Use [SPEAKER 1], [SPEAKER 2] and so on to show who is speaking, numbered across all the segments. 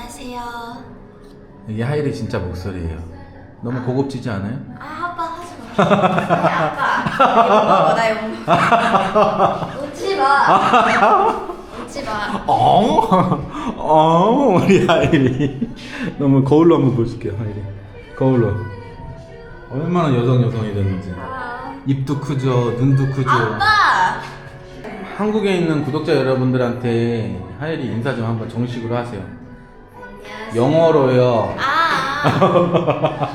[SPEAKER 1] 안녕하세요.
[SPEAKER 2] 이게 하이리 진짜 목소리예요. 너무 고급지지 않아요?
[SPEAKER 1] 아 아빠 하지 마. 아빠. 나 이거. 웃지 마. 웃지 마.
[SPEAKER 2] 엉, 엉, 우리 하이리. 너무 거울로 한번 보여줄게요, 하이리. 거울로. 얼마나 여성 여성이 됐는지. 입도 크죠, 눈도 크죠.
[SPEAKER 1] 아빠.
[SPEAKER 2] 한국에 있는 구독자 여러분들한테 하이리 인사 좀 한번 정식으로 하세요. 영어로요.
[SPEAKER 1] 아.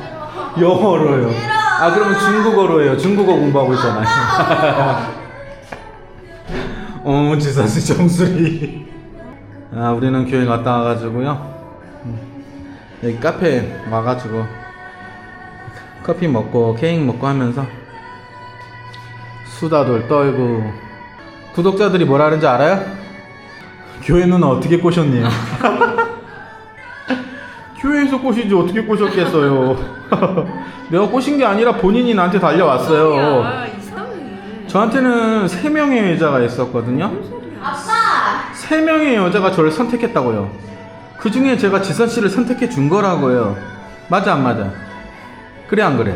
[SPEAKER 2] 영어로요.
[SPEAKER 1] 싫어.
[SPEAKER 2] 아 그러면 중국어로 해요. 중국어 공부하고 있잖아요. 어, 지사스 정수리. 아 우리는 교회 갔다 와가지고요. 음, 여기 카페 와가지고 커피 먹고 케이크 먹고 하면서 수다돌 떨고 구독자들이 뭐라 하는지 알아요? 교회 누나 어떻게 꼬셨네요. 교회에서 꼬시지 어떻게 꼬셨겠어요. 내가 꼬신 게 아니라 본인이 나한테 달려왔어요.
[SPEAKER 3] 야, 이상해.
[SPEAKER 2] 저한테는 세 명의 여자가 있었거든요.
[SPEAKER 1] 아빠.
[SPEAKER 2] 세 명의 여자가 저를 선택했다고요. 그 중에 제가 지선 씨를 선택해 준 거라고요. 맞아 안 맞아? 그래 안 그래?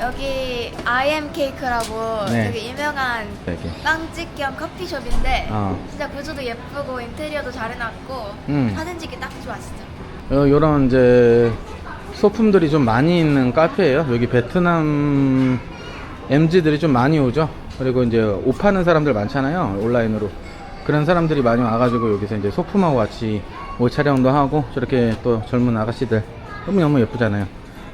[SPEAKER 1] 여기 IM 케이크라고
[SPEAKER 2] 네.
[SPEAKER 1] 되게 유명한
[SPEAKER 2] 이렇게.
[SPEAKER 1] 빵집 겸 커피숍인데
[SPEAKER 2] 어.
[SPEAKER 1] 진짜 구조도 예쁘고 인테리어도 잘 해놨고
[SPEAKER 2] 음.
[SPEAKER 1] 사진 찍기 딱 좋아 진짜.
[SPEAKER 2] 어, 요 런 이제 소품들이 좀 많이 있는 카페예요. 여기 베트남 MZ들이 좀 많이 오죠. 그리고 이제 옷 파는 사람들 많잖아요. 온라인으로. 그런 사람들이 많이 와가지고 여기서 이제 소품하고 같이 옷 촬영도 하고 저렇게 또 젊은 아가씨들 너무너무 예쁘잖아요.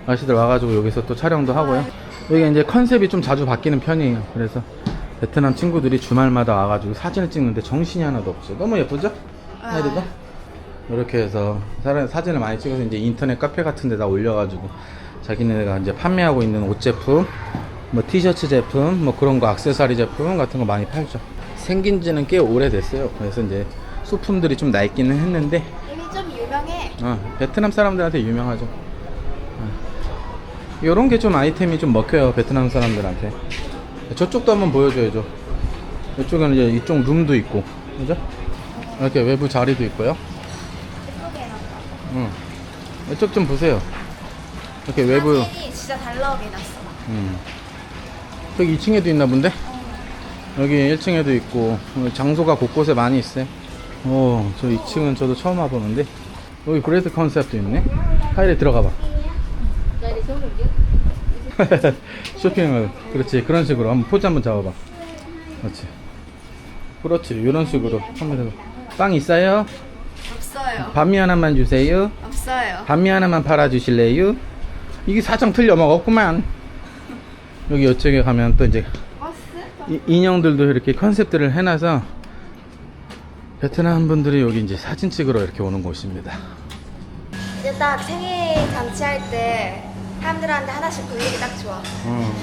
[SPEAKER 2] 아가씨들 와가지고 여기서 또 촬영도 하고요. 여기 이제 컨셉이 좀 자주 바뀌는 편이에요. 그래서 베트남 친구들이 주말마다 와가지고 사진을 찍는데 정신이 하나도 없어요. 너무 예쁘죠? 하이리가? 이렇게 해서 사람 사진을 많이 찍어서 이제 인터넷 카페 같은 데다 올려가지고 자기네가 이제 판매하고 있는 옷 제품, 뭐 티셔츠 제품, 뭐 그런 거 액세서리 제품 같은 거 많이 팔죠. 생긴 지는 꽤 오래됐어요. 그래서 이제 소품들이 좀 낡기는 했는데,
[SPEAKER 1] 이미 좀 유명해.
[SPEAKER 2] 어, 베트남 사람들한테 유명하죠. 이런 게 좀 아이템이 좀 먹혀요. 베트남 사람들한테. 저쪽도 한번 보여줘야죠. 이쪽에는 이제 이쪽 룸도 있고, 그죠? 이렇게 외부 자리도 있고요. 응. 이쪽 좀 보세요. 이렇게 외부.
[SPEAKER 1] 사진이 진짜 잘 나오게 해놨어.
[SPEAKER 2] 음. 여기 2층에도 있나 본데? 여기 1층에도 있고 어, 장소가 곳곳에 많이 있어요. 오, 저 2층은 저도 처음 와보는데 여기 그레이트 컨셉도 있네. 하이리 들어가 봐. 쇼핑을 그렇지 그런 식으로 한번 포즈 한번 잡아봐. 그렇지. 그렇지 이런 식으로 해봐. 빵 있어요?
[SPEAKER 1] 없어요.
[SPEAKER 2] 반미 하나만 주세요.
[SPEAKER 1] 없어요.
[SPEAKER 2] 반미 하나만 팔아 주실래요? 이게 사정 틀려 먹었구만. 여기 이쪽에 가면 또 이제 이- 인형들도 이렇게 컨셉들을 해놔서 베트남 분들이 여기 이제 사진 찍으러 이렇게 오는 곳입니다.
[SPEAKER 1] 이제 딱 생일 잔치할 때 사람들한테 하나씩 돌리기 딱 좋아.
[SPEAKER 2] 어.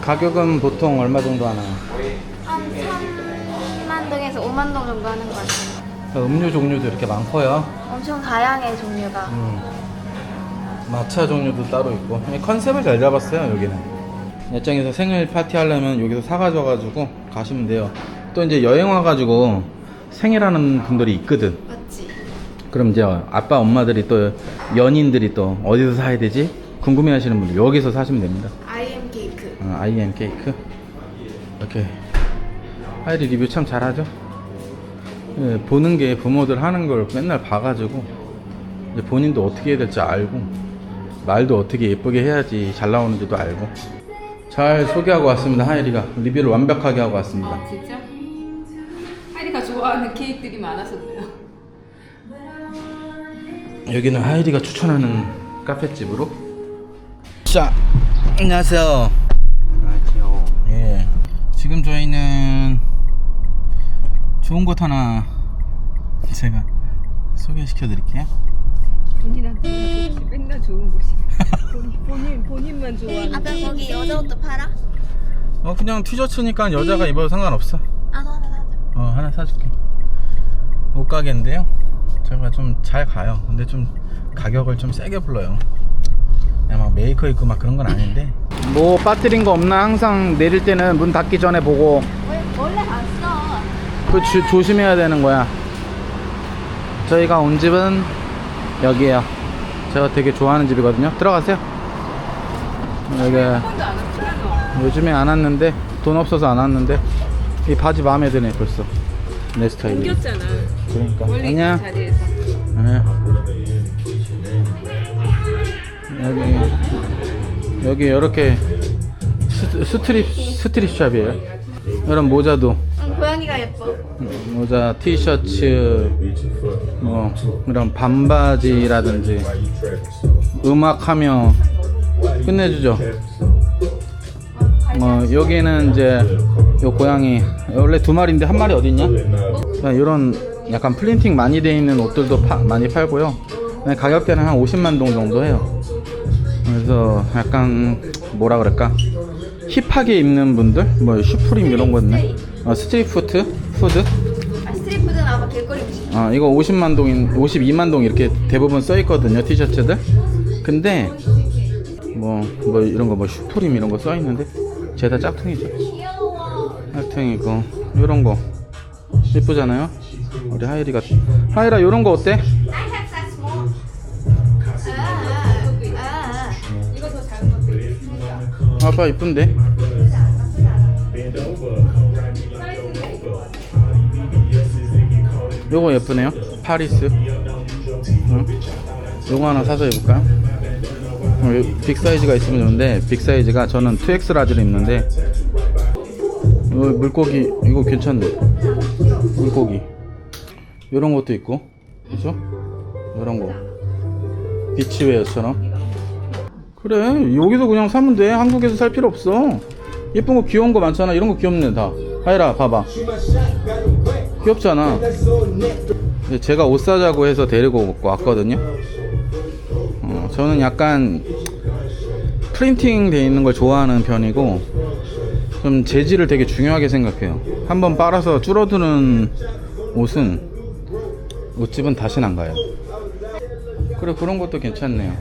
[SPEAKER 2] 가격은 보통 얼마 정도 하나요?
[SPEAKER 1] 한 3만 동에서 5만 동 정도 하는 것 같아요.
[SPEAKER 2] 음료 종류도 이렇게 많고요.
[SPEAKER 1] 엄청 다양해 종류가.
[SPEAKER 2] 음. 마차 종류도 따로 있고 컨셉을 잘 잡았어요 여기는 예정에서 생일 파티 하려면 여기서 사가져가지고 가시면 돼요 또 이제 여행 와가지고 생일하는 분들이 있거든
[SPEAKER 1] 맞지?
[SPEAKER 2] 그럼 이제 아빠 엄마들이 또 연인들이 또 어디서 사야 되지 궁금해 하시는 분들 여기서 사시면 됩니다
[SPEAKER 1] IM 케이크.
[SPEAKER 2] 어, IM 케이크 이렇게 하이리 리뷰 참 잘하죠 예, 보는 게 부모들 하는 걸 맨날 봐가지고 이제 본인도 어떻게 해야 될지 알고 말도 어떻게 예쁘게 해야지 잘 나오는지도 알고 잘 소개하고 왔습니다 하이리가 리뷰를 완벽하게 하고 왔습니다
[SPEAKER 3] 아, 진짜? 하이리가 좋아하는 케이크들이 많아서 그래요.
[SPEAKER 2] 여기는 하이리가 추천하는 카페집으로 자 안녕하세요
[SPEAKER 4] 안녕하세요.
[SPEAKER 2] 예. 지금 저희는 좋은 곳 하나 제가 소개시켜 드릴게요.
[SPEAKER 3] 본인한테 좋지 맨날 좋은 곳이야. 본인, 본인 본인만 좋아하는.
[SPEAKER 1] 아빠 거기 여자 옷도 팔아?
[SPEAKER 2] 어 그냥 티셔츠니까 여자가 입어도 상관없어.
[SPEAKER 1] 아, 너 하나 사줘.
[SPEAKER 2] 어 하나 사줄게. 옷가게인데요. 제가 좀 잘 가요. 근데 좀 가격을 좀 세게 불러요. 그냥 막 메이커 있고 막 그런 건 아닌데. 뭐 빠뜨린 거 없나 항상 내릴 때는 문 닫기 전에 보고. 그 조, 조심해야 되는 거야. 저희가 온 집은 여기에요. 제가 되게 좋아하는 집이거든요. 들어가세요. 여기. 요즘에 안 왔는데 돈 없어서 안 왔는데 이 바지 마음에 드네 벌써 내 스타일이.
[SPEAKER 3] 옮겼잖아.
[SPEAKER 2] 그러니까
[SPEAKER 3] 자리에서.
[SPEAKER 2] 네. 여기 여기 이렇게 스, 스트립 스트립 샵이에요. 이런 모자도
[SPEAKER 1] 예뻐.
[SPEAKER 2] 모자, 티셔츠, 뭐 이런 반바지라든지 음악하며 끝내주죠. 뭐 여기는 이제 요 고양이 원래 두 마리인데 한 마리 어디 있냐? 이런 약간 플린팅 많이 돼 있는 옷들도 파- 많이 팔고요. 가격대는 한 50만 동 정도 해요. 그래서 약간 뭐라 그럴까? 힙하게 입는 분들, 뭐 슈프림 이런 거 있네. 어, 스트리트 푸드, 푸드.
[SPEAKER 1] 아, 길거리 음식.
[SPEAKER 2] 아 이거 50만 동인 52만 동 이렇게 대부분 써 있거든요 티셔츠들. 근데 뭐 뭐 이런 거 뭐 슈프림 이런 거 써 있는데 죄다 짝퉁이죠.
[SPEAKER 1] 귀여워.
[SPEAKER 2] 짝퉁이고 이런 거 예쁘잖아요. 우리 하이리가 하이라 이런 거 어때?
[SPEAKER 1] Small. 아, 아, 아.
[SPEAKER 2] 아빠 이쁜데? 요거 예쁘네요. 파리스. 응? 요거 하나 사서 입을까요? 어, 요- 빅 사이즈가 있으면 좋은데 빅 사이즈가 저는 2X 라지를 입는데 어, 물고기 이거 괜찮네. 물고기. 요런 것도 있고. 그죠? 요런 거. 비치웨어처럼. 그래 여기서 그냥 사면 돼 한국에서 살 필요 없어 예쁜 거 귀여운 거 많잖아 이런 거 귀엽네 다 하이라 봐봐 귀엽잖아 근데 제가 옷 사자고 해서 데리고 왔거든요 어, 저는 약간 프린팅 돼 있는 걸 좋아하는 편이고 좀 재질을 되게 중요하게 생각해요 한번 빨아서 줄어드는 옷은 옷집은 다시는 안 가요 그래 그런 것도 괜찮네요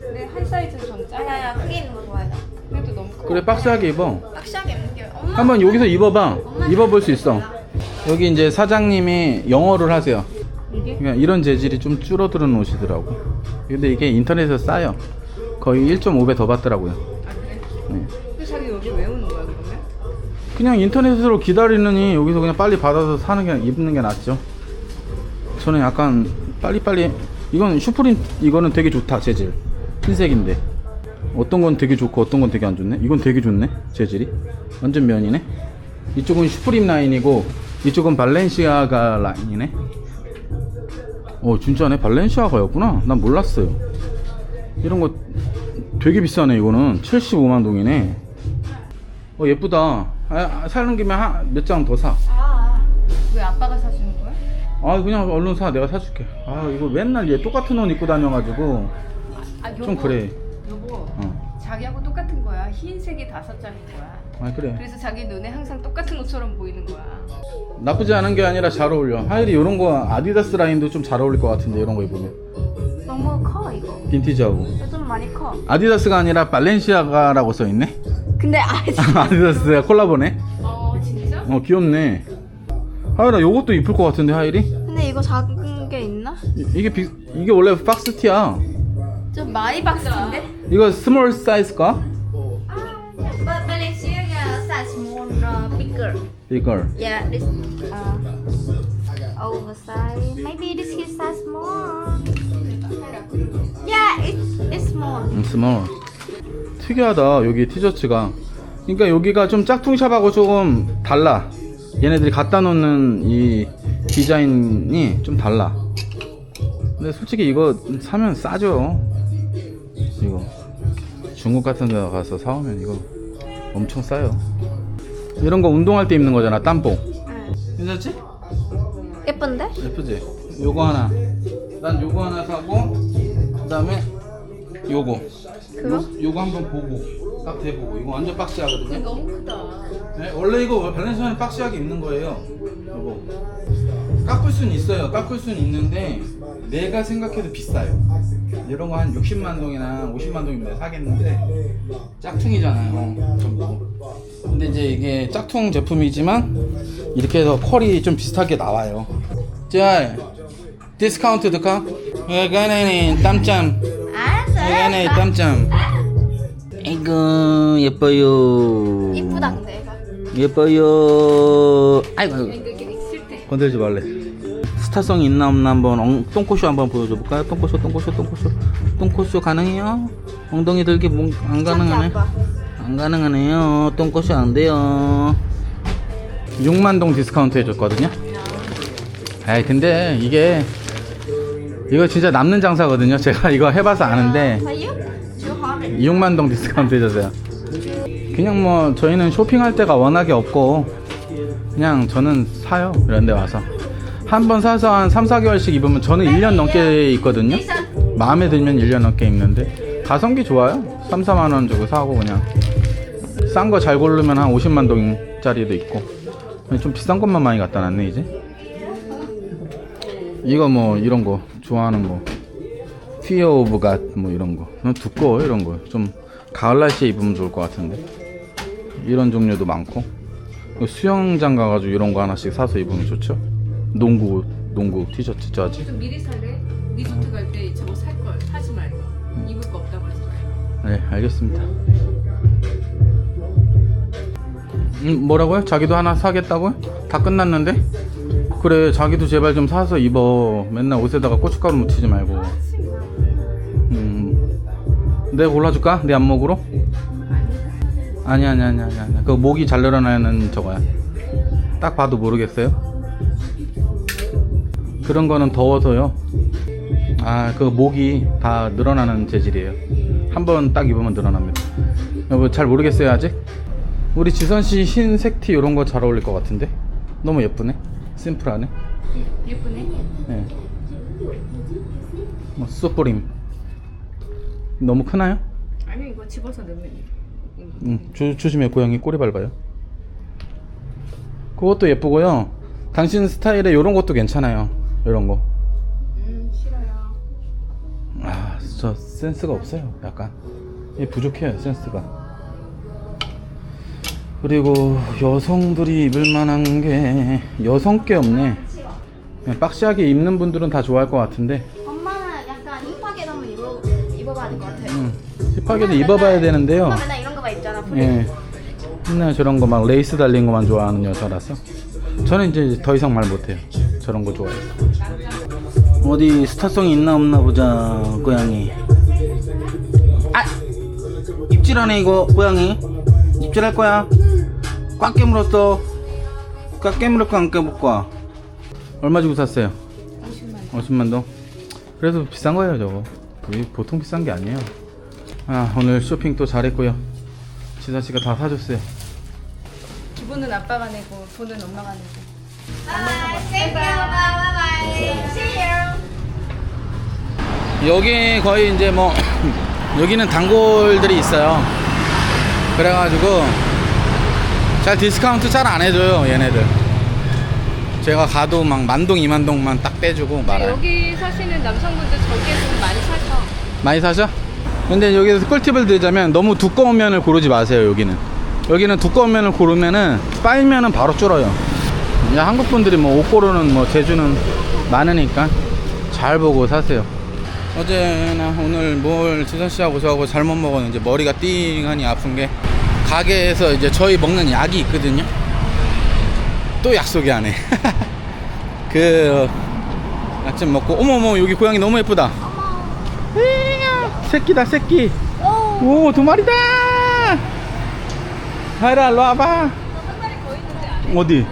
[SPEAKER 3] 근데 한 사이즈 좀 작아.
[SPEAKER 1] 아니야, 크게 있는 거 좋아해. 나.
[SPEAKER 3] 그래도 너무 커.
[SPEAKER 2] 그래 박스하게 입어
[SPEAKER 1] 박시하게 입는 게. 엄마.
[SPEAKER 2] 한번 여기서 입어봐. 입어볼 수 있어. 여기 이제 사장님이 영어를 하세요.
[SPEAKER 3] 이게?
[SPEAKER 2] 그러니까 이런 재질이 좀 줄어드는 옷이더라고. 근데 이게 인터넷에서 싸요. 거의 1.5배 더 받더라고요.
[SPEAKER 3] 아 그래?
[SPEAKER 2] 네.
[SPEAKER 3] 근데 자기 여기 왜 오는 거야 그러면?
[SPEAKER 2] 그냥 인터넷으로 기다리느니 여기서 그냥 빨리 받아서 사는 게 입는 게 낫죠. 저는 약간 빨리빨리 이건 슈프림 이거는 되게 좋다 재질 흰색인데 어떤 건 되게 좋고 어떤 건 되게 안 좋네. 이건 되게 좋네 재질이 완전 면이네. 이쪽은 슈프림 라인이고 이쪽은 발렌시아가 라인이네. 어 진짜네 발렌시아가였구나. 난 몰랐어요. 이런 거 되게 비싸네 이거는 75만 동이네. 어 예쁘다. 아, 사는 김에 몇 장 더 사.
[SPEAKER 1] 아,
[SPEAKER 3] 왜 아빠가 사주는 거야?
[SPEAKER 2] 아 그냥 얼른 사 내가 사줄게. 아 이거 맨날 얘 똑같은 옷 입고 다녀가지고 아좀 그래.
[SPEAKER 3] 여보.
[SPEAKER 2] 어.
[SPEAKER 3] 자기하고 똑같은 거야. 흰색이 다섯 장인 거야.
[SPEAKER 2] 아 그래.
[SPEAKER 3] 그래서 자기 눈에 항상 똑같은 옷처럼 보이는 거야.
[SPEAKER 2] 나쁘지 않은 게 아니라 잘 어울려. 하일이 이런 거 아디다스 라인도 좀 잘 어울릴 것 같은데 이런 거 입으면
[SPEAKER 1] 너무 커 이거.
[SPEAKER 2] 빈티지하고.
[SPEAKER 1] 좀 많이 커.
[SPEAKER 2] 아디다스가 아니라 발렌시아가라고 써 있네.
[SPEAKER 1] 근데 아직
[SPEAKER 2] 아디다스가 콜라보네.
[SPEAKER 3] 어 진짜?
[SPEAKER 2] 어 귀엽네. 하일아 요것도 이쁠 것 같은데 하일이?
[SPEAKER 1] 근데 이거 작은 게 있나?
[SPEAKER 2] 이- 이게 비, 이게 원래 박스 티야.
[SPEAKER 1] 좀 많이 박스인데?
[SPEAKER 2] 이거 스몰 사이즈가?
[SPEAKER 1] Bigger. Yeah, this uh, oversized. Maybe this is size small. Yeah, it's it's small.
[SPEAKER 2] 음, 스몰. 특이하다 여기 티셔츠가. 그러니까 여기가 좀 짝퉁샵하고 조금 달라. 얘네들이 갖다 놓는 이 디자인이 좀 달라. 근데 솔직히 이거 사면 싸죠. 이거 중국 같은 데 가서 사오면 이거 엄청 싸요. 이런 거 운동할 때 입는 거잖아 땀복. 괜찮지?
[SPEAKER 1] 예쁜데?
[SPEAKER 2] 예쁘지? 요거 하나. 난 요거 하나 사고 그 다음에 요거.
[SPEAKER 1] 그거?
[SPEAKER 2] 요, 요거 한번 보고 딱 대보고 이거 완전 박시하거든요.
[SPEAKER 3] 너무 크다.
[SPEAKER 2] 네, 원래 이거 발렌시아는 박시하게 입는 거예요. 요거. 깎을 수는 있어요. 깎을 수는 있는데 내가 생각해도 비싸요. 이런 거 한 60만 동이나 50만 동이면 사겠는데 짝퉁이잖아요. 전부. 근데 이제 이게 짝퉁 제품이지만 이렇게 해서 컬이 좀 비슷하게 나와요. 자, 디스카운트 드카? 이거는 땀짬.
[SPEAKER 1] 아,
[SPEAKER 2] 이거는. 땀짬. 아이고 예뻐요.
[SPEAKER 1] 이쁘다 근데 이거.
[SPEAKER 2] 예뻐요. 아이고. 아이고.
[SPEAKER 3] 이거 싫대.
[SPEAKER 2] 건들지 말래. 스타성이 있나 없나 한번 엉, 똥꼬쇼 한번 보여줘 볼까요? 똥꼬쇼, 똥꼬쇼, 똥꼬쇼, 똥꼬쇼 가능해요? 엉덩이 들기 뭐, 안 가능하네. 안 가능하네요. 똥꼬쇼 안 돼요. 6만 동 디스카운트 해줬거든요. 아이 근데 이게 이거 진짜 남는 장사거든요. 제가 이거 해봐서 아는데
[SPEAKER 1] Thấy chứ? Chưa khó này.
[SPEAKER 2] 6만 동 디스카운트 해줬어요. 그냥 뭐 저희는 쇼핑할 데가 워낙에 없고 그냥 저는 사요 이런 데 와서 한 번 사서 한 3, 4개월씩 입으면 저는 1년 넘게 입거든요 마음에 들면 1년 넘게 입는데 가성비 좋아요 3, 4만 원 주고 사고 그냥 싼 거 잘 고르면 한 50만 동짜리도 있고. 좀 비싼 것만 많이 갖다 놨네 이제. 이거 뭐 이런 거 좋아하는 거 피어 오브 갓뭐 이런 거. 그냥 두꺼워 이런 거. 좀 가을 날씨에 입으면 좋을 것 같은데. 이런 종류도 많고. 수영장 가가지고 이런 거 하나씩 사서 입으면 좋죠? 농구 농구 티셔츠 저지.
[SPEAKER 3] 좀 미리 사래. 리조트 갈 때 저거 살 걸. 사지 말고. 입을 거 없다고 하지 말고.
[SPEAKER 2] 네 알겠습니다 음, 뭐라고요? 자기도 하나 사겠다고요? 다 끝났는데? 그래 자기도 제발 좀 사서 입어 맨날 옷에다가 고춧가루 묻히지 말고 음, 내가 골라줄까? 내 안목으로? 아니 아니 아니 아니 아니 그 목이 잘 늘어나는 저거야 딱 봐도 모르겠어요? 그런 거는 더워서요 아 그 목이 다 늘어나는 재질이에요 한번 딱 입으면 늘어납니다 여보 잘 모르겠어요 아직? 우리 지선씨 흰색 티 이런 거 잘 어울릴 것 같은데 너무 예쁘네 심플하네
[SPEAKER 3] 예쁘네.
[SPEAKER 2] 네. 뭐 쏘뿌림 너무 크나요?
[SPEAKER 3] 아니 이거 집어서 넣으면 돼.
[SPEAKER 2] 응, 조, 조심해 고양이 꼬리 밟아요 그것도 예쁘고요 당신 스타일에 이런 것도 괜찮아요 이런 거
[SPEAKER 3] 음 싫어요.
[SPEAKER 2] 아, 저 센스가 없어요. 약간 이 부족해요 센스가. 그리고 여성들이 입을 만한 게 여성 게 없네. 그냥 박시하게 입는 분들은 다 좋아할 것 같은데,
[SPEAKER 1] 엄마는 약간 힙하게 한번 입어 입어봐야 될 것 같아.
[SPEAKER 2] 음, 힙하게도 입어봐야 되는데요.
[SPEAKER 1] 엄마 맨날 이런 거만 입잖아.
[SPEAKER 2] 예, 맨날 저런 거 막 레이스 달린 거만 좋아하는 여자라서 저는 이제 더 이상 말 못해요. 저런 거 좋아해서. 어디 스타성이 있나 없나 보자, 고양이. 아, 입질하네 이거 고양이. 입질할 거야. 꽉 깨물었어. 꽉 깨물을 거안 깨물 거야. 얼마 주고 샀어요?
[SPEAKER 3] 50만 원.
[SPEAKER 2] 50만 동. 그래도 비싼 거예요 저거. 보통 비싼 게 아니에요. 아 오늘 쇼핑 또 잘했고요. 지사 씨가 다 사줬어요.
[SPEAKER 3] 기분은 아빠가 내고 돈은 엄마가 내고.
[SPEAKER 1] Bye. Thank you. Bye bye. See you.
[SPEAKER 2] 여기 거의 이제 뭐 여기는 단골들이 있어요. 그래가지고 잘 디스카운트 잘 안 해줘요 얘네들. 제가 가도 막 만동 이만동만 딱 빼주고 말아요.
[SPEAKER 3] 여기 사시는 남성분들 저기에서 많이 사셔.
[SPEAKER 2] 많이 사죠? 근데 여기서 꿀팁을 드리자면 너무 두꺼운 면을 고르지 마세요 여기는 여기는 두꺼운 면을 고르면은 빠이면은 바로 줄어요 이제 한국 분들이 뭐 옷 고르는 뭐 재주는 많으니까 잘 보고 사세요 어제나 오늘 뭘 지선 씨하고 저하고 잘못 먹었는지 머리가 띵하니 아픈 게 가게에서 이제 저희 먹는 약이 있거든요. 또 약속이 안 해 그 약 좀 먹고 어머머 여기 고양이 너무 예쁘다. 새끼다 새끼.
[SPEAKER 1] 오.
[SPEAKER 2] 오 두 마리다. 하이라 일로 와봐. 어디?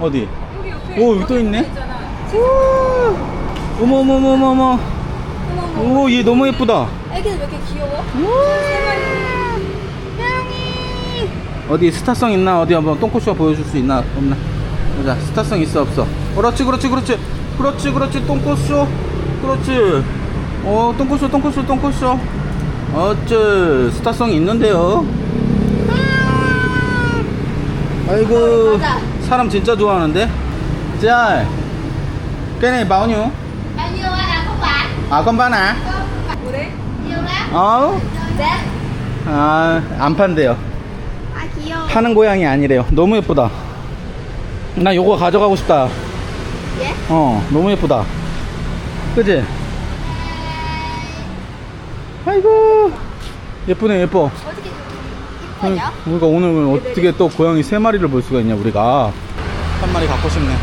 [SPEAKER 2] 어디? 오 여기 또 있네. 오. 어머 어머 어머 어머. 어머 오얘 너무 예쁘다.
[SPEAKER 1] 애기들 왜 이렇게 귀여워?
[SPEAKER 2] 어디 스타성 있나? 어디 한번 똥꼬쇼 보여줄 수 있나? 없나? 보자. 스타성 있어 없어. 그렇지 그렇지 그렇지. 그렇지 그렇지. 똥꼬쇼. 그렇지. 어 똥꼬쇼 똥꼬쇼 똥꼬쇼. 어째 스타성 있는데요? 아이고. 사람 진짜 좋아하는데? 자 cái này bao nhiêu
[SPEAKER 1] Bao nhiêu anh không bạn?
[SPEAKER 2] à con bán à
[SPEAKER 3] 그래?
[SPEAKER 1] Nhiều lắm.
[SPEAKER 2] 어
[SPEAKER 1] Dạ.
[SPEAKER 2] 아, 안 판대요. 파는 고양이 아니래요. 너무 예쁘다. 나 요거 가져가고 싶다.
[SPEAKER 1] 예?
[SPEAKER 2] 어, 너무 예쁘다. 그지? 아이고 예쁘네 예뻐
[SPEAKER 1] 어떻게 이뻐요?
[SPEAKER 2] 우리가 오늘 어떻게 또 고양이 세 마리를 볼 수가 있냐 우리가 한 마리 갖고 싶네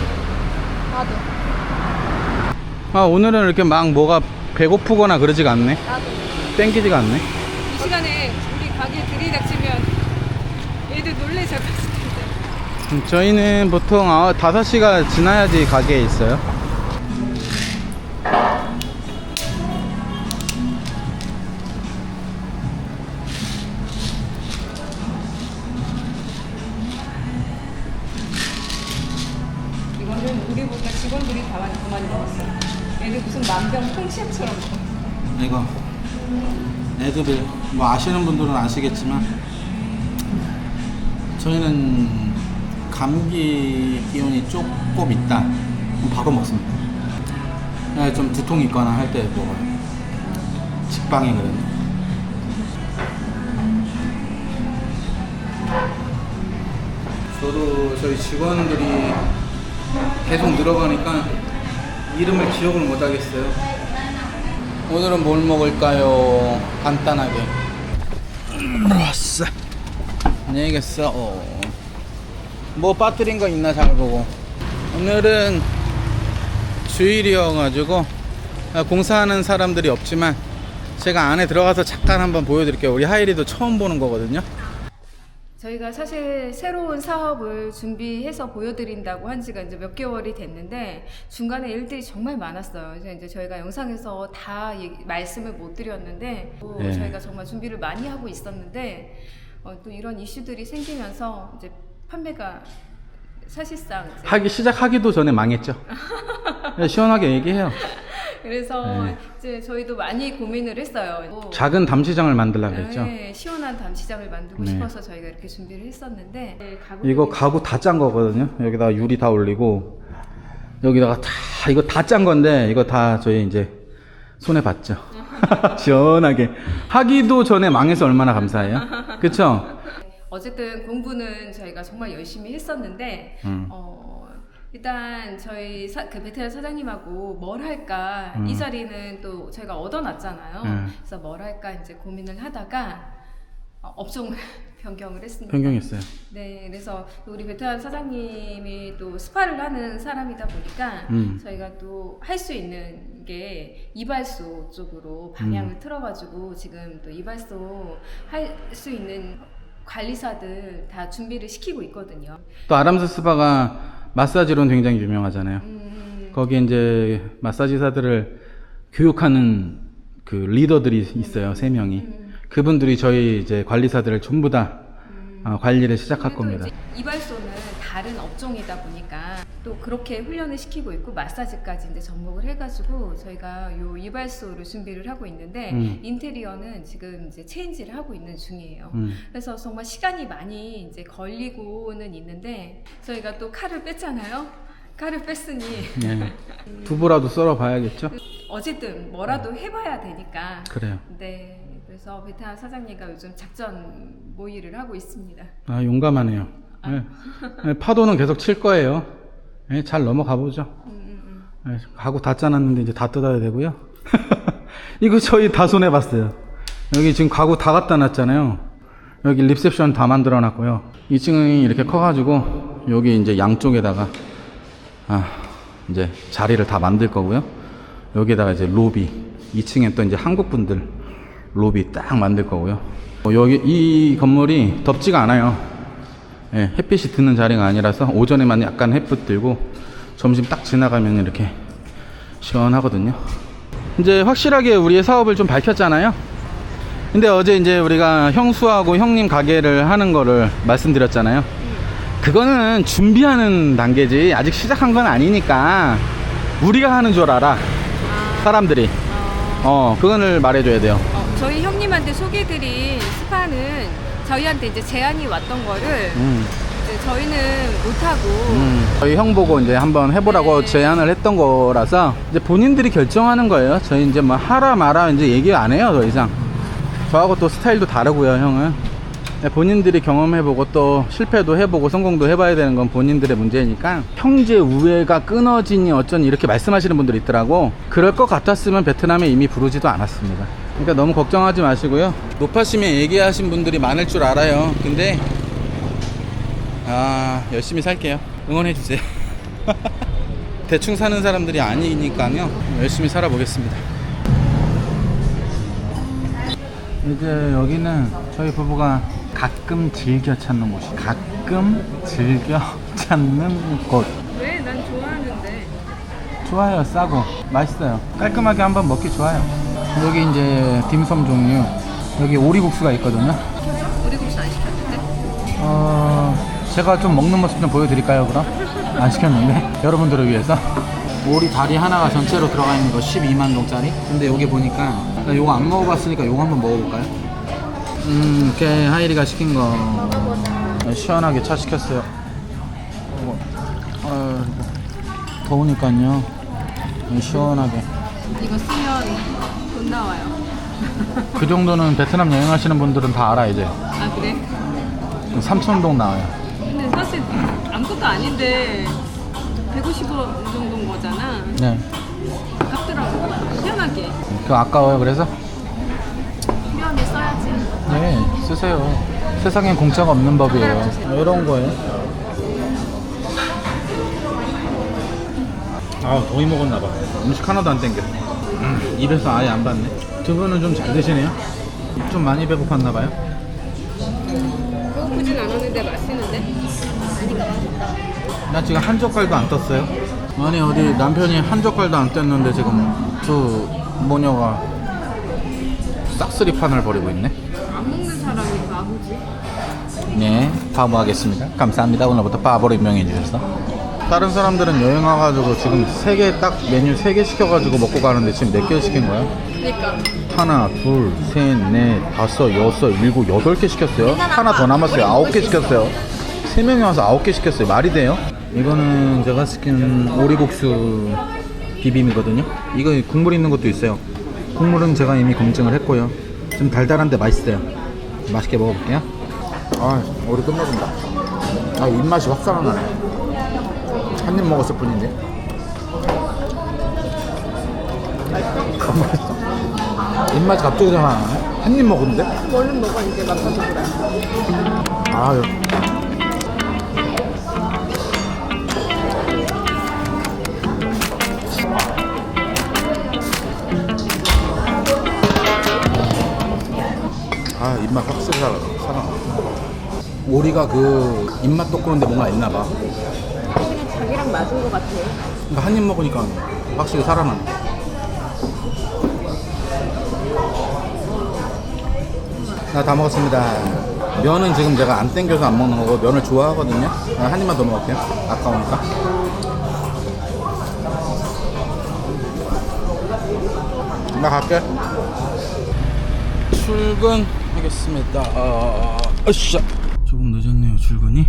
[SPEAKER 1] 나도.
[SPEAKER 2] 아 오늘은 이렇게 막 뭐가 배고프거나 그러지가 않네
[SPEAKER 1] 나도.
[SPEAKER 2] 땡기지가 않네
[SPEAKER 3] 이 시간에 우리 가게 들이닥치면 애들 놀래서 갔을 텐데.
[SPEAKER 2] 음, 저희는 보통 아, 5시가 지나야지 가게에 있어요
[SPEAKER 3] 이거는 우리보다 직원들이 다 많이 더 많이 먹었어. 애들 무슨 만병 통치약처럼 먹었어.
[SPEAKER 2] 이거 애들을 뭐 아시는 분들은 아시겠지만 저희는 감기 기운이 조금 있다 그럼 바로 먹습니다 네, 좀 두통 있거나 할 때 먹어요 직방이거든요 저도 저희 직원들이 계속 늘어가니까 이름을 기억을 못 하겠어요 오늘은 뭘 먹을까요? 간단하게. 왔어. 안녕히 계세요. 뭐 빠뜨린 거 있나 잘 보고. 오늘은 주일이어가지고 아, 공사하는 사람들이 없지만 제가 안에 들어가서 잠깐 한번 보여드릴게요. 우리 하이리도 처음 보는 거거든요.
[SPEAKER 3] 저희가 사실 새로운 사업을 준비해서 보여드린다고 한 지가 이제 몇 개월이 됐는데 중간에 일들이 정말 많았어요. 그래서 이제 저희가 영상에서 다 얘기- 말씀을 못 드렸는데 또
[SPEAKER 2] 네.
[SPEAKER 3] 저희가 정말 준비를 많이 하고 있었는데 어, 또 이런 이슈들이 생기면서 이제 판매가 사실상
[SPEAKER 2] 하기 시작하기도 전에 망했죠. 네, 시원하게 얘기해요.
[SPEAKER 3] 그래서
[SPEAKER 2] 네.
[SPEAKER 3] 이제 저희도 많이 고민을 했어요. 뭐
[SPEAKER 2] 작은 담시장을 만들라 그랬죠.
[SPEAKER 3] 네, 시원한 담시장을 만들고
[SPEAKER 2] 네.
[SPEAKER 3] 싶어서 저희가 이렇게 준비를 했었는데 네, 가구들이
[SPEAKER 2] 이거 가구 다 짠 거거든요. 여기다가 유리 다 올리고 여기다가 다 이거 다 짠 건데 이거 다 저희 이제 손에 받죠. 시원하게 하기도 전에 망해서 얼마나 감사해요. 그쵸?
[SPEAKER 3] 어쨌든 공부는 저희가 정말 열심히 했었는데
[SPEAKER 2] 음.
[SPEAKER 3] 어, 일단 저희 사, 그 베테랑 사장님하고 뭘 할까
[SPEAKER 2] 음.
[SPEAKER 3] 이 자리는 또 저희가 얻어놨잖아요.
[SPEAKER 2] 음.
[SPEAKER 3] 그래서 뭘 할까 이제 고민을 하다가 어, 업종을 변경을 했습니다.
[SPEAKER 2] 변경했어요.
[SPEAKER 3] 네, 그래서 우리 베테랑 사장님이 또 스파를 하는 사람이다 보니까
[SPEAKER 2] 음.
[SPEAKER 3] 저희가 또 할 수 있는 게 이발소 쪽으로 방향을
[SPEAKER 2] 음.
[SPEAKER 3] 틀어가지고 지금 또 이발소 할 수 있는 관리사들 다 준비를 시키고 있거든요.
[SPEAKER 2] 또 아람스 스파가 마사지로는 굉장히 유명하잖아요.
[SPEAKER 3] 음,
[SPEAKER 2] 거기에 이제 마사지사들을 교육하는 그 리더들이 있어요. 세 명이.
[SPEAKER 3] 음,
[SPEAKER 2] 그분들이 저희 이제 관리사들을 전부 다
[SPEAKER 3] 음.
[SPEAKER 2] 어, 관리를 시작할 겁니다.
[SPEAKER 3] 이발소는 다른 업종이다 보니까 또 그렇게 훈련을 시키고 있고 마사지까지 이제 접목을 해가지고 저희가 요 이발소를 준비를 하고 있는데
[SPEAKER 2] 음.
[SPEAKER 3] 인테리어는 지금 이제 체인지를 하고 있는 중이에요.
[SPEAKER 2] 음.
[SPEAKER 3] 그래서 정말 시간이 많이 이제 걸리고는 있는데 저희가 또 칼을 뺐잖아요. 칼을 뺐으니
[SPEAKER 2] 예. 두부라도 썰어 봐야겠죠?
[SPEAKER 3] 어쨌든 뭐라도 해봐야 되니까.
[SPEAKER 2] 그래요.
[SPEAKER 3] 네. 그래서 베테랑 사장님과 요즘 작전 모의를 하고 있습니다.
[SPEAKER 2] 아, 용감하네요. 예. 예, 파도는 계속 칠 거예요. 예, 잘 넘어가 보죠.
[SPEAKER 3] 음, 음, 음.
[SPEAKER 2] 예, 가구 다 짜놨는데 이제 다 뜯어야 되고요. 이거 저희 다 손해 봤어요. 여기 지금 가구 다 갖다 놨잖아요. 여기 리셉션 다 만들어 놨고요. 2층이 이렇게 커가지고 여기 이제 양쪽에다가 아, 이제 자리를 다 만들 거고요. 여기다가 이제 로비. 2층엔 또 이제 한국 분들 로비 딱 만들 거고요. 어, 여기 이 건물이 덥지가 않아요. 예, 햇빛이 드는 자리가 아니라서 오전에만 약간 햇빛 들고 점심 딱 지나가면 이렇게 시원하거든요. 이제 확실하게 우리의 사업을 좀 밝혔잖아요. 근데 어제 이제 우리가 형수하고 형님 가게를 하는 거를 말씀드렸잖아요. 그거는 준비하는 단계지 아직 시작한 건 아니니까 우리가 하는 줄 알아. 사람들이. 어, 그거를 말해줘야 돼요.
[SPEAKER 3] 어, 저희 형님한테 소개드린 스파는 저희한테 이제 제안이 왔던 거를
[SPEAKER 2] 음.
[SPEAKER 3] 이제 저희는 못하고
[SPEAKER 2] 음, 저희 형 보고 이제 한번 해보라고
[SPEAKER 3] 네.
[SPEAKER 2] 제안을 했던 거라서 이제 본인들이 결정하는 거예요. 저희 이제 뭐 하라 마라 이제 얘기 안 해요 더 이상. 저하고 또 스타일도 다르고요, 형은. 네, 본인들이 경험해보고 또 실패도 해보고 성공도 해봐야 되는 건 본인들의 문제니까 형제 우애가 끊어지니 어쩌니 이렇게 말씀하시는 분들이 있더라고 그럴 것 같았으면 베트남에 이미 부르지도 않았습니다 그러니까 너무 걱정하지 마시고요. 높아심에 얘기하신 분들이 많을 줄 알아요. 근데 아 열심히 살게요. 응원해주세요. 대충 사는 사람들이 아니니까요. 열심히 살아보겠습니다. 이제 여기는 저희 부부가 가끔 즐겨 찾는 곳이 가끔 즐겨 찾는 곳.
[SPEAKER 3] 왜? 난 좋아하는데.
[SPEAKER 2] 좋아요 싸고. 맛있어요. 깔끔하게 한번 먹기 좋아요 여기 이제 딤섬 종류 여기 오리국수가 있거든요.
[SPEAKER 3] 우리 국수 안 시켰는데?
[SPEAKER 2] 어 제가 좀 먹는 모습 좀 보여드릴까요 그럼? 안 시켰는데? 여러분들을 위해서? 오리 다리 하나가 전체로 들어가 있는 거 12만 동짜리? 근데 여기 보니까 나 요거 안 먹어봤으니까 요거 한번 먹어볼까요? 음 이렇게 하이리가 시킨 거. 시원하게 차 시켰어요. 어, 어, 더우니까요. 시원하게.
[SPEAKER 3] 이거 쓰면 돈 나와요.
[SPEAKER 2] 그 정도는 베트남 여행하시는 분들은 다 알아 이제
[SPEAKER 3] 아 그래?
[SPEAKER 2] 3천동 나와요
[SPEAKER 3] 근데 사실 아무것도 아닌데 150원 정도인 거잖아.
[SPEAKER 2] 네.
[SPEAKER 3] 아깝더라고. 희한하게.
[SPEAKER 2] 그 아까워요 그래서?
[SPEAKER 3] 필요하면 써야지.
[SPEAKER 2] 네, 쓰세요. 세상엔 공짜가 없는 법이에요. 이런 거예요. 아, 더위 먹었나 봐. 음식 하나도 안 땡겨. 음, 입에서 아예 안 받네. 두 분은 좀잘 드시네요. 좀 많이 배고팠나 봐요.
[SPEAKER 3] 배고프진 않았는데 맛있는데?
[SPEAKER 2] 나 지금 한 젓갈도 안 떴어요. 아니 어디 남편이 한 젓갈도 안 떴는데 지금 두 모녀가 싹쓸이 판을 벌이고 있네.
[SPEAKER 3] 안 먹는 사람이 바보지.
[SPEAKER 2] 네, 바보하겠습니다. 감사합니다. 오늘부터 바보로 임명해 주셔서. 다른 사람들은 여행 와가지고 지금 세 개 딱 메뉴 세 개 시켜가지고 먹고 가는데 지금 몇 개 시킨 거야?
[SPEAKER 3] 그러니까
[SPEAKER 2] 하나, 둘, 셋, 넷, 다섯, 여섯, 일곱, 여덟 개 시켰어요. 하나 더 남았어요. 아홉 개 시켰어요. 세 명이 와서 아홉 개 시켰어요. 말이 돼요? 이거는 제가 시킨 오리국수 비빔이거든요. 이거 국물 있는 것도 있어요. 국물은 제가 이미 검증을 했고요. 좀 달달한데 맛있어요. 맛있게 먹어볼게요. 아, 오리 끝내준다. 아, 입맛이 확 살아나네. 한 입 먹었을 뿐인데. 입맛이 갑자기 살아나네. 한입 먹었는데?
[SPEAKER 3] 얼른 먹어 이제 맛봐서 그래.
[SPEAKER 2] 아, 아 입맛 확실히 살아 살아. 오리가 그 입맛 돋구는데 뭔가 있나 봐.
[SPEAKER 3] 자기랑 맞은 것 같아.
[SPEAKER 2] 그러니까 한 입 먹으니까 확실히 살아나네. 나다 먹었습니다. 면은 지금 제가 안 땡겨서 안 먹는 거고 면을 좋아하거든요. 아, 한 입만 더 먹을게요. 아까우니까. 나 갈게. 출근하겠습니다. 아, 으쌰. 조금 늦었네요, 출근이.